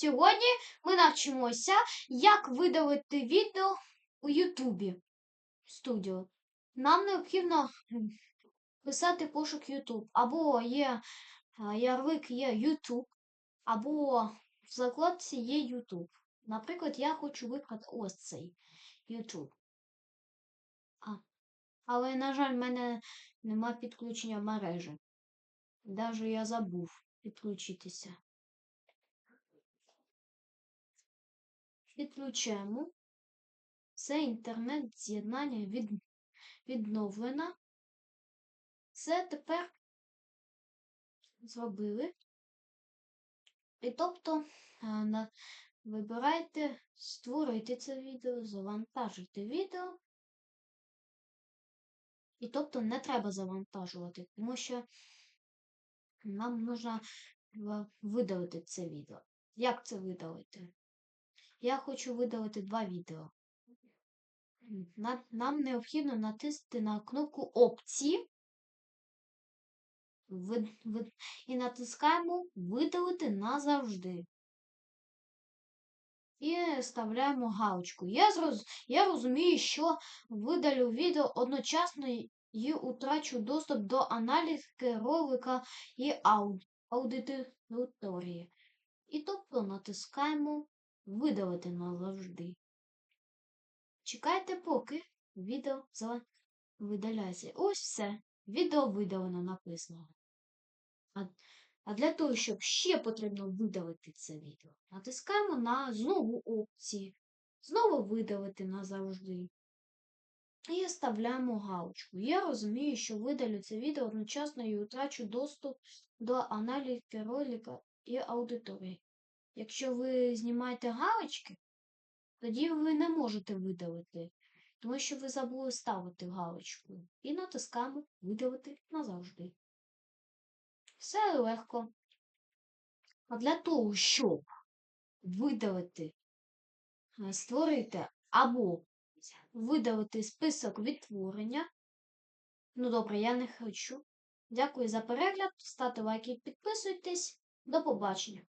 Сьогодні ми навчимося, як видалити відео у Ютубі студіо. Нам необхідно писати пошук YouTube. Або є ярлик є YouTube, або в закладці є YouTube. Наприклад, я хочу вибрати ось цей YouTube. Але, на жаль, в мене нема підключення мережі. Даже я забув підключитися. Підключаємо. Це інтернет-з'єднання від... відновлено. Це тепер зробили. І тобто е, на... вибирайте створити це відео, завантажити відео. І тобто не треба завантажувати, тому що нам нужно видалити це відео. Як це видалити? Я хочу видалити два відео. Нам необхідно натиснути на кнопку опції і натискаємо видалити назавжди. І вставляємо галочку. Я, зроз... Я розумію, що видалю відео одночасно і утрачу доступ до аналітики ролика і ау... аудиторії. І тобто натискаємо видалити назавжди. Чекайте, поки відео видаляється. Ось все. Відео видалено написано. А, а для того, щоб ще потрібно видалити це відео, натискаємо на знову опції. Знову видалити назавжди. І вставляємо галочку. Я розумію, що видалю це відео одночасно і втрачу доступ до аналітики ролика і аудиторії. Якщо ви знімаєте галочки, тоді ви не можете видалити, тому що ви забули ставити галочку. І натискаємо видалити назавжди. Все легко. А для того, щоб видалити, е, створити або видалити список відтворення. Ну добре, я не хочу. Дякую за перегляд. Ставте лайки, підписуйтесь. До побачення.